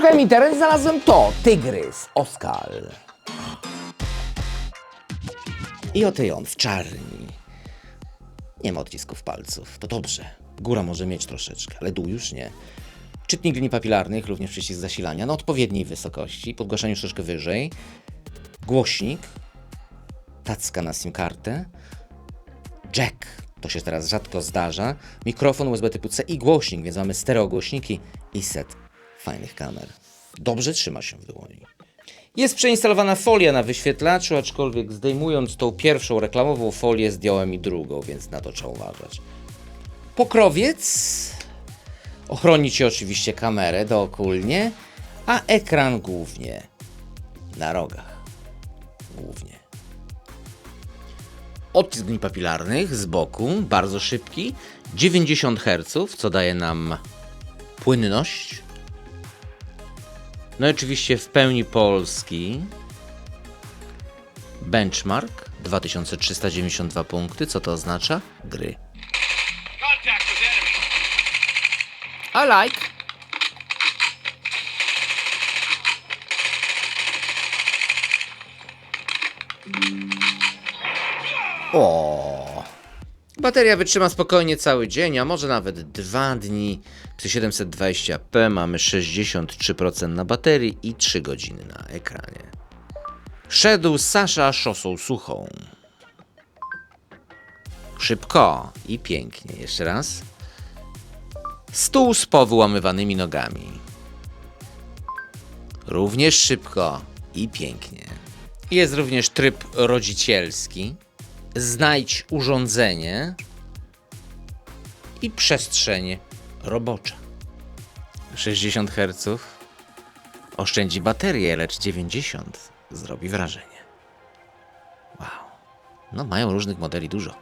Przeszukałem internet i znalazłem to. Tygrys, Oskal. I oto on w czarni. Nie ma odcisków palców. To dobrze. Góra może mieć troszeczkę, ale dół już nie. Czytnik linii papilarnych, również przycisk zasilania na odpowiedniej wysokości, podgłaszaniu troszeczkę wyżej. Głośnik, tacka na SIM kartę, jack, to się teraz rzadko zdarza, mikrofon USB typu C i głośnik, więc mamy stereogłośniki i set fajnych kamer. Dobrze trzyma się w dłoni. Jest przeinstalowana folia na wyświetlaczu, aczkolwiek zdejmując tą pierwszą reklamową folię zdjąłem i drugą, więc na to trzeba uważać. Pokrowiec ochroni Ci oczywiście kamerę dookulnie, a ekran głównie na rogach. Głównie. Odcisk linii papilarnych z boku, bardzo szybki, 90 Hz, co daje nam płynność. No i oczywiście w pełni polski. Benchmark 2392 punkty. Co to oznacza? Gry. I like. O. Bateria wytrzyma spokojnie cały dzień, a może nawet dwa dni. Przy 720p mamy 63% na baterii i 3 godziny na ekranie. Szedł Sasza szosą suchą. Szybko i pięknie. Jeszcze raz. Stół z powyłamywanymi nogami. Również szybko i pięknie. Jest również tryb rodzicielski. Znajdź urządzenie i przestrzeń robocza. 60 Hz oszczędzi baterię, lecz 90 zrobi wrażenie. Wow. No, mają różnych modeli dużo.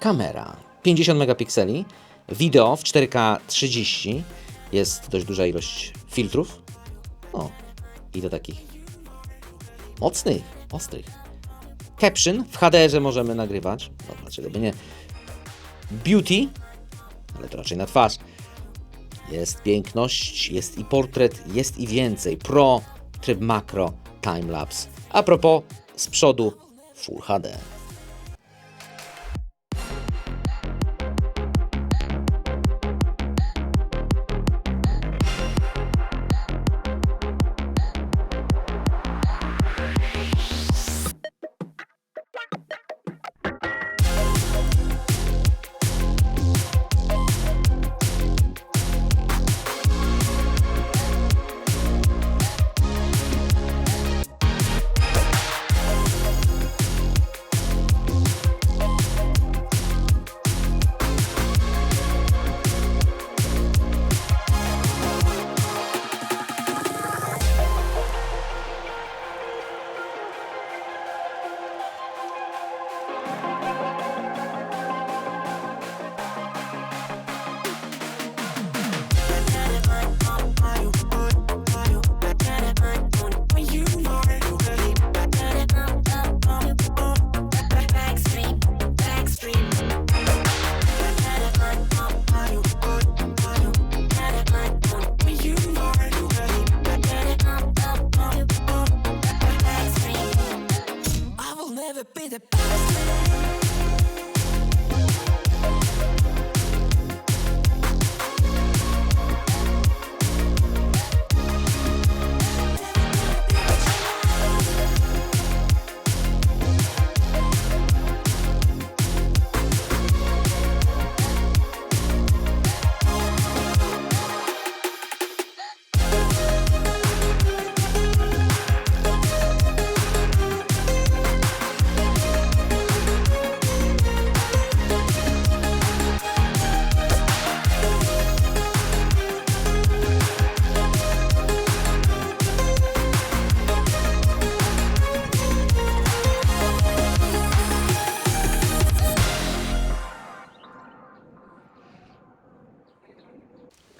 Kamera 50 megapikseli, wideo w 4K 30, jest dość duża ilość filtrów. O, i to takich mocnych, ostrych. Caption w HDR-ze możemy nagrywać. No, dlaczego by nie? Beauty, ale to raczej na twarz. Jest piękność, jest i portret, jest i więcej. Pro, tryb makro, timelapse. A propos, z przodu Full HD.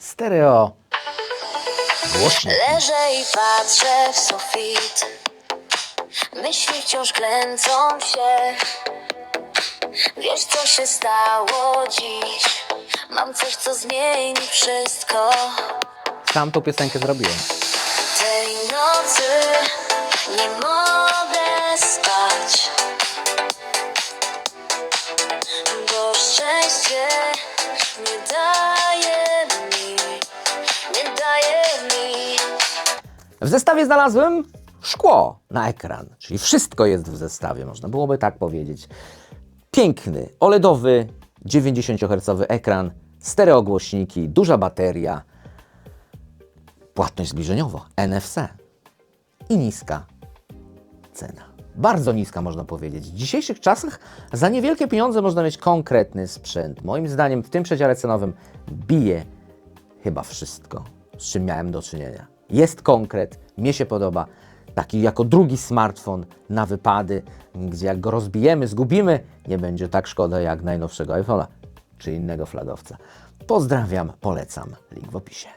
Stereo. Głośnik. Leżę i patrzę w sufit Myśli wciąż kręcą się Wiesz co się stało dziś Mam coś co zmieni wszystko sam tą piosenkę zrobiłem. Tej nocy W zestawie znalazłem szkło na ekran, czyli wszystko jest w zestawie, można byłoby tak powiedzieć. Piękny, OLEDowy, 90Hz ekran, stereogłośniki, duża bateria, płatność zbliżeniowa, NFC i niska cena. Bardzo niska można powiedzieć. W dzisiejszych czasach za niewielkie pieniądze można mieć konkretny sprzęt. Moim zdaniem w tym przedziale cenowym bije chyba wszystko, z czym miałem do czynienia. Jest konkret, mnie się podoba. Taki jako drugi smartfon na wypady, gdzie jak go rozbijemy, zgubimy, nie będzie tak szkoda jak najnowszego iPhone'a czy innego flagowca. Pozdrawiam, polecam. Link w opisie.